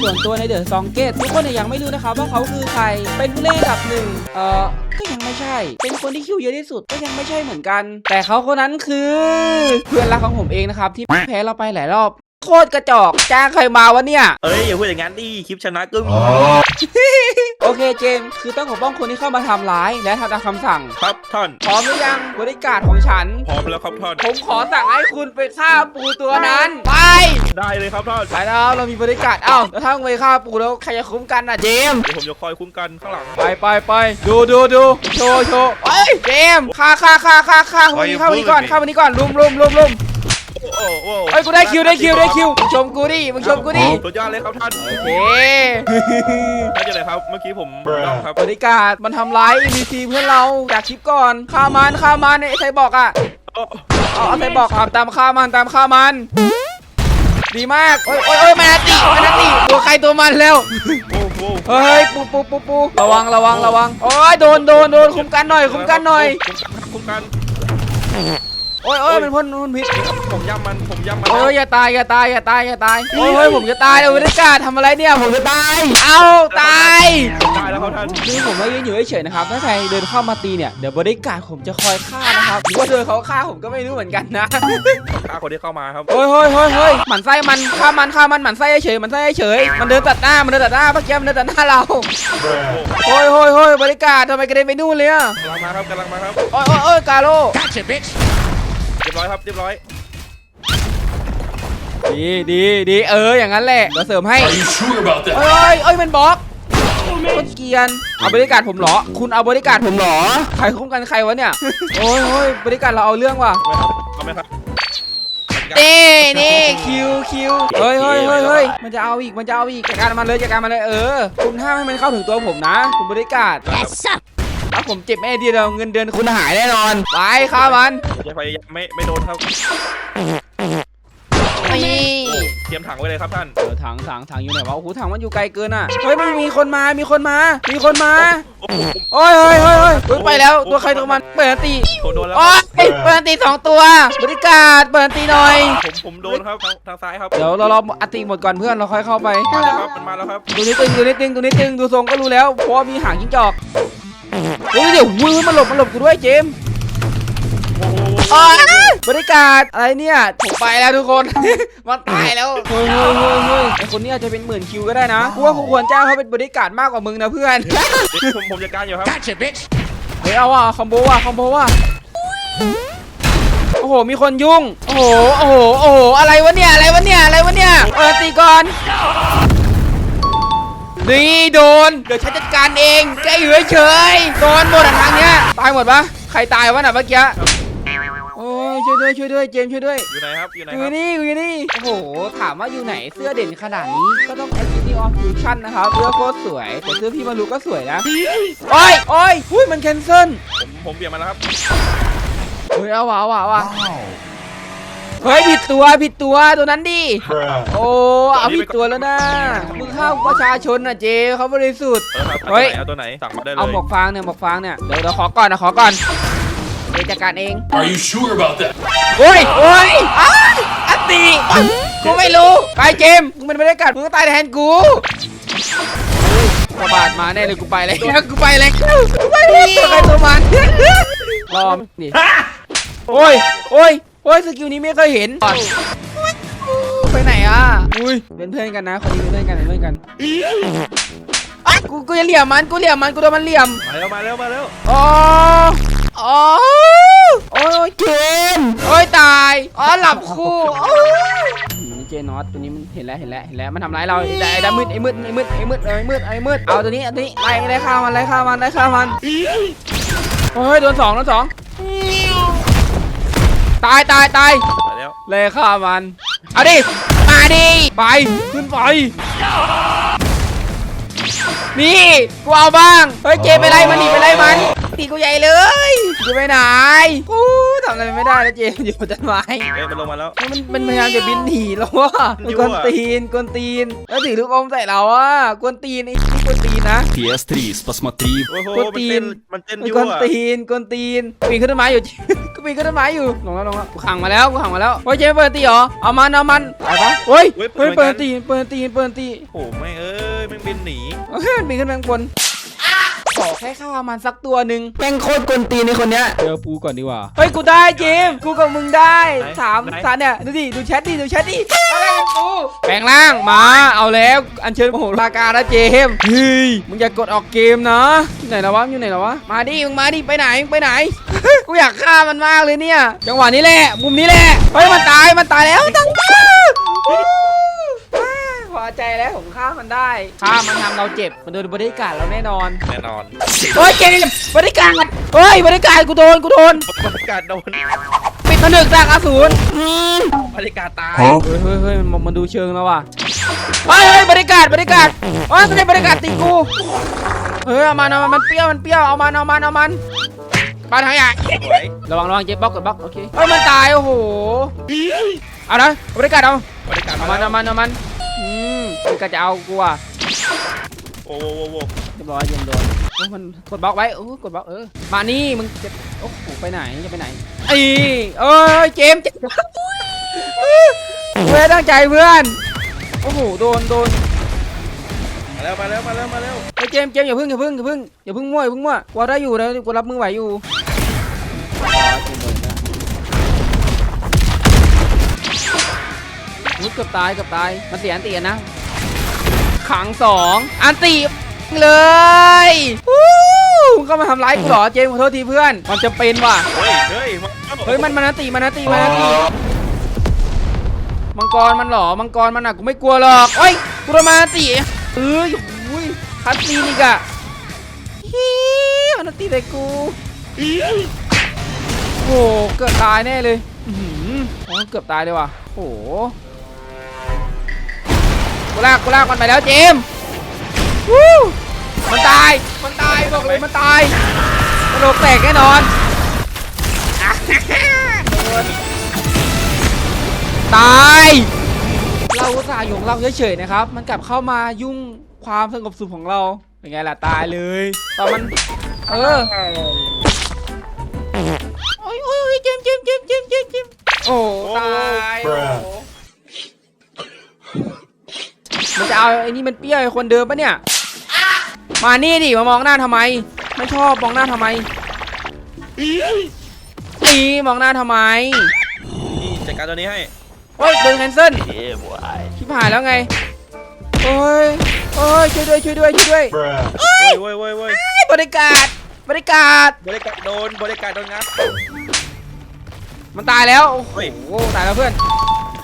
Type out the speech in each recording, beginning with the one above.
ส่วนตัวในเดอะซองเกตทุกคนเนี่ยยังไม่รู้นะครับว่าเขาคือใคร เป็นผู้เล่นอันดับหนึ่งเอ่อก็ยังไม่ใช่ เป็นคนที่คิวเยอะที่สุดก็ยังไม่ใช่เหมือนกัน แต่เขาคนนั้นคือ เพื่อนรักของผมเองนะครับที่แพ้เราไปหลายรอบ โคตรกระจอกจ้างใครมาวะเนี่ย เอ้ยอย่าพูดอย่างนั้นดิคลิปชนะก็มีโอเคเจมส์คือต้องปกป้องคนที่เข้ามาทำร้ายและทำตามคำสั่ง ครับท่านพร้อมหรือยังบริการของฉัน พร้อมแล้วครับท่านผมขอสั่งให้คุณไปฆ่าปูตัวนั้น ไปได้เลยครับท่านไปแล้วเรามีบริการเอ้าแล้วถ้ามึงไปฆ่าปูแล้วใครจะคุ้มกันอะเจมส์เดี๋ยวผมจะคอยคุ้มกันข้างหลังไปไปไปดูดูดูโชว์โชว์เฮ้ยเจมส์ฆ่าฆ่าฆ่าฆ่าฆ่าคนนี้เข้าวันนี้ก่อนเข้าวันนี้ก่อนลุมลุมลุมลุม โอ้โหเฮ้ยกูได้คิวได้คิวได้คิวมึงชมกูดิมึงชมกูดิสุดยอดเลยครับท่านโอเคท่านจะไหนครับเมื่อกี้ผมต้องครับบริการมันทำร้าย NPC เพื่อนเราจากคลิปก่อนฆ่ามันฆ่ามันเนี่ยไอ้ไทยบอกอะโอ้เอาเอาไทยบอกครับตามฆ่ามันตามฆ่ามันดีมากโอ้ยโอ้ยโอ้ยแมนติแมนติตัวใครตัวมันแล้วโหโอ้เฮ้ยปูปูปูปูระวังระวังระวัง โอ้ยโดนโดนโดนคุมกันหน่อยคุมกันหน่อยคุ้มกัน โอ้ยโอ้ยมันพ่นพ่นพิษครับผมย่ำมันผมย่ำมันโอ้ยอย่าตายอย่าตายอย่าตายอย่าตายโอ้ยเฮ้ยผมจะตายแล้วบริการทำอะไรเนี่ยผมจะตายเอาตายได้แล้วครับท่านนี่ผมไม่ยืนอยู่เฉยๆนะครับถ้าใครเดินเข้ามาตีเนี่ยเดี๋ยวบริการผมจะคอยฆ่านะครับหรือว่าเดินเขาฆ่าผมก็ไม่รู้เหมือนกันนะฆ่าคนที่เข้ามาครับโอ้ยเฮ้ยเฮ้ยเฮ้ยหมันไส้มันฆ่ามันฆ่ามันหมันไส้เฉยๆหมันไส้เฉยๆมันเดินตัดหน้ามันเดินตัดหน้าเมื่อกี้มันเดินตัดหน้าเราโอ้ยเฮ้ยเฮ้ยบริการทำไมกระเด็นไปนู่นเลยอะกำลังมาครับกำลังมาครับโอ้ยโอ้ยโอ้ยกาโล เรียบร้อยครับเรียบร้อยดีดีดีเอออย่างนั้นแหละเดี๋ยวเสริมให้ Are you sure about เอ้ that? ยเอ้ยมันบล็อกคนเกรียน เอาบริการผมเหรอ คุณเอาบริการผมเหรอ ใครคุ้มกันใครวะเนี่ย โอ้ยโอ้ยบริการเราเอาเรื่องว่ะเอาไหมครับเน่นี่คิวคิวเฮ้ยเฮ้ยเฮ้ยเฮ้ยมันจะเอาอีก มันจะเอาอีกจัดการมันเลยจัดการมันเลยเออ คุณห้ามให้มันเข้าถึงตัวผมนะ คุณบริการ Yes, sir. ถ้าผมเจ็บแม่เดียวเงินเดือนคุณหายแน่นอน ไปฆ่ามันอย่าพยายามไม่ไม่โดนครับ นี่เตรียมถังไว้เลยครับท่าน เออถังถังถังอยู่ไหนวะ โอ้โหถังมันอยู่ไกลเกินอะ เฮ้ยมันมีคนมา มีคนมา มีคนมา โอ้โหโอ้ยเฮ้ยเฮ้ยเฮ้ยเฮ้ยไปแล้ว ตัวใครตัวมัน เปิดอันตีผมโดนแล้วโอ้ยเปิดอันตีสองตัว บริการเปิดอันตีหน่อย ผมผมโดนครับทางทางซ้ายครับ เดี๋ยวเรารออันตีหมดก่อนเพื่อนเราค่อยเข้าไป มาแล้วครับ มันมาแล้วครับ ดูนิดตึงดูนิดตึงดูนิดตึงดูทรงก็รู้แล้วเพราะว่ามีหางจิ้งจอก เฮ้ยเดี๋ยววื้อมันหลบมันหลบกูด้วยเจมส์โอ้โหโอ๊ยบริการอะไรเนี่ยผมไปแล้วทุกคน มันตายแล้วเฮ้ยเฮ้ยเฮ้ยเฮ้ยไอคนนี้อาจจะเป็นหมื่นคิวก็ได้นะกูว่ากูควรจ้างเขาเป็นบริการมากกว่ามึงนะเพื่อนผมผมจัดการอยู่ครับ Gotcha, bitch. เฮ้ยเอาว่ะคอมโบว่ะคอมโบว่ะโอ้โห มีคนยุ่ง โอ้โห โอ้โห โอ้โห อะไรวะเนี่ย อะไรวะเนี่ย อะไรวะเนี่ย เออตีก่อน นี่โดน เดี๋ยวฉันจัดการเองแกอยู่เฉยๆโดนหมดอะทางเนี้ยตายหมดปะใครตายวะน่ะเมื่อกี้โอ้ยช่วยด้วยช่วยด้วยเจมส์ช่วยด้วย อยู่ไหนครับ อยู่ไหนอคยู่รับนี่อยู่นี่ โอ้โห ถามว่าอยู่ไหนเสื้อเด่นขนาดนี้ ก็ต้อง Activity of Fusion นะครับเสื้อโคตรสวย แต่เสื้อพี่มารุก็สวยนะ โอ้ยโอ้ยหุ้ยมันแคนเซิลผมผมเปลี่ยนมาแล้วครับ เฮ้ยเอาว่ะเอาว่ะเอาว่ะ เฮ้ยผิดตัวผิดตัวตัวนั้นดิ Bruh. โอ้เอาผิดตัวแล้วนะมึงเข้าประชาชนน่ะเจเขาบริสุทธิ์เออครับเฮ้ยเอาตัวไหนเอาตัวไหนสั่งมาได้เลเอายหมวกฟางเนี่ยหมวกฟางเนี่ยเดี๋ยวเดี๋ยวขอก่อนนะขอก่อนเจจัดการเอง Are you sure about that? โอ้ยโอ้ยอ้ายอัตติกูไม่รู้ไปเจมส์มึงเป็นบรรยากาศมึงก็ตายแทนกูกระบาดมาแน่เลยกูไปเลยกูไปเลยกูไปเลยตัวใครตัวมันรอมดิโอ้ยโอ้ย โอ้ยสกิลนี้ไม่เคยเห็นไปไหนอะอุ้ยเป็นเพื่อนกันนะคนนี้เป็นเพื่อนกันเป็นเพื่อนกันอะกูกูจะเหลี่ยมมันกูเหลี่ยมมันกูโดนมันเหลี่ยมมาแล้วมาแล้วมาแล้วอ๋ออ๋อโอ้ยเกมโอ้ยตายอ๋อหลับคู่โอ้ยนี่เจนอตตัวนี้มันเห็นแล้วเห็นแล้วเห็นแล้วมันทำร้ายเราไอ้ไอ้ดำมืดไอ้มืดไอ้มืดไอ้มืดไอ้มืดไอ้มืดเอาตัวนี้เอาตัวนี้ไล่ไล่ฆ่ามันไล่ฆ่ามันไล่ฆ่ามันโอ้ยโดนสองโดนสอง ตายตายตายมาแล้วไล่ฆ่ามัน เอาดิ มาดิ ไป ขึ้นไป นี่ กูเอาบ้าง เฮ้ยเจมไปไล่มันหนีไปไล่มัน ตีกูใหญ่เลยจะไปไหนกูทำอะไรไม่ได้แล้วเจมอยู่บนต้นไม้ เอ้ยมันลงมาแล้ว มันมันพยายามจะบินหนีแล้วว่ะมันกวนตีนกวนตีน แล้วถือลูกอมใส่เราอ่ะกวนตีนไอ้นี่กวนตีนนะ PS3, посмотри. โอ้โห กวน มัน ตี เต้ น นมันเต้น มัน ยั่ กวน ว ตีนกวนตีนปีนขึ้นต้นไม้อยู่ กูปีนขึ้นต้นไม้อยู่ลงแล้วลงแล้วกูขังมาแล้วกูขังมาแล้วเฮ้ยเจมเปิดตีเหรอเอามันเอามันไปปะเฮ้ยเฮ้ยเปิดตีเปิดตีเปิดตี โอ้โหไม่เอ้ยมันบินหนี เฮ้ยมันปีนขึ้นไปข้างบน ขอแค่ฆ่ามันสักตัวหนึ่งแม่งโคตรกวนตีนในคนเนี้ย เจอปูก่อนดีกว่า เฮ้ยกูได้เจมส์กูกับมึงได้สามสามเนี่ยดูดิดูแชทดิดูแชทดิอะไรกันกูแปลงร่างมาเอาแล้วอัญเชิญโมโหราการนะเจมส์เฮ้ยมึงอย่ากดออกเกมนะอยู่ไหนแล้ววะอยู่ไหนแล้ววะมาดิมึงมาดิไปไหนมึงไปไหน กูอยากฆ่ามันมากเลยเนี่ย จังหวะนี้แหละมุมนี้แหละเฮ้ยมันตายมันตายแล้วตั้งตาพ อใจแล้วผมฆ่ามันได้ฆ่ามันทำเราเจ็บ มันโดนบริการเราแน่นอน แน่นอนเฮ้ยเจมส์บริการเฮ้ยบริการกูโดนกูโดนบริการโดนปิดผนึกสร้างอสูรอืมบริการตาย เฮ้ยเฮ้ยเฮ้ยมันมันดูเชิงแล้วว่ะเฮ้ยเฮ้ยบริการบริการเฮ้ยไม่ได้บริการตีกู เฮ้ยเอามันเอามันมันเปรี้ยวมันเปรี้ยวเอามันเอามันเอามันปาทางใหญ่สวยระวังระวังเจ็บบล็อกกดบล็อกโอเคเฮ้ยมันตายโอ้โห เอานะบริการเอาบริการเอามันเอามันเอามันอื มบริการจะเอากูอะโอ้โหโอ้โหเรียบร้อยเยี่ยมโดนโอ้ยมันกดบล็อกไว้โอ้ยกดบล็อกเออมานี่มึงจะโอ้โหไปไหนจะไปไหนไอ้เอ้ยเจมส์เจมส์เพื่อนตั้งใจเพื่อนโอ้โหโดนโดนมาแล้วมาแล้วมาแล้วมาแล้วไอ้ยเจมส์เจมส์อย่าพึ่งอย่าพึ่งอย่าพึ่งอย่าพึ่งมั่วอย่าพึ่งมั่วกูได้อยู่นะกูรับมือไหวอยู่มุดเกือบตายเกือบตายมันเสียอันตีกันนะ ขังสองอันตีเลยวู้มึงก็มาทำร้ายกูเหรอเจมขอโทษทีเพื่อน มันจะเป็นว่ะ เฮ้ย เฮ้ยมาเฮ้ยมันมันอันตีมันอันตีมันอันตีมังกรมันหรอ มังกรมันอะกูไม่กลัวหรอกเฮ้ยกูโดนมาตีเอ้ยโอ้ยคัสซีนอีกอะฮีมันตีใส่กูโอ้เกือบตายแน่เลย อือเกือบตายเลยว่ะ โอ้ กูลากกูลากมันไปแล้วเจมส์วู้มันตาย มันตายบอกเลยมันตายกระโหลกแตกแน่นอนตาย เราอุตส่าห์อยู่ของเราเฉยๆนะครับ มันกลับเข้ามายุ่งความสงบสุขของเรา เป็นไงล่ะตายเลยตอนมัน เออโอ้ยโอ้ยเจมส์เจมส์เจมส์เจมส์เจมส์เจมส์โอ้ตายโอ้โห มันจะเอาไอ้นี่มันเปรี้ยวไอ้คนเดิมปะเนี่ย มานี่ดิมามองหน้าทำไม ไม่ชอบมองหน้าทำไมนี่มองหน้าทำไมนี่จัดการตัวนี้ให้โอ้ยโดนแคนเซิลชิบหายแล้วไงโอ้ยโอ้ยช่วยด้วยช่วยด้วยช่วยด้วย Bruh. เว้ยเว้ยเว้ยเว้ยไอ้บริการบริการบริการโดนบริการโดนงัดมันตายแล้วโอ้โหเฮ้ยตายแล้วเพื่อน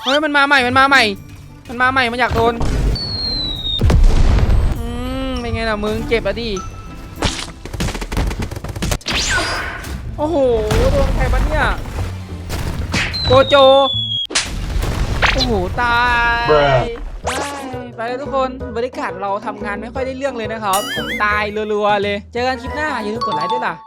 เฮ้ยมันมาใหม่มันมาใหม่ มันมาใหม่มันอยากโดนอืมเป็นไงล่ะมึงเจ็บอะดิโอ้โหโดนใครบ้าเนี่ยโกโจโอ้โหตาย Bruh ไปแล้วทุกคนบริการเราทำงานไม่ค่อยได้เรื่องเลยนะครับผมตายรัวๆเลย เจอกันคลิปหน้าอย่าลืมกดไลค์ด้วยล่ะ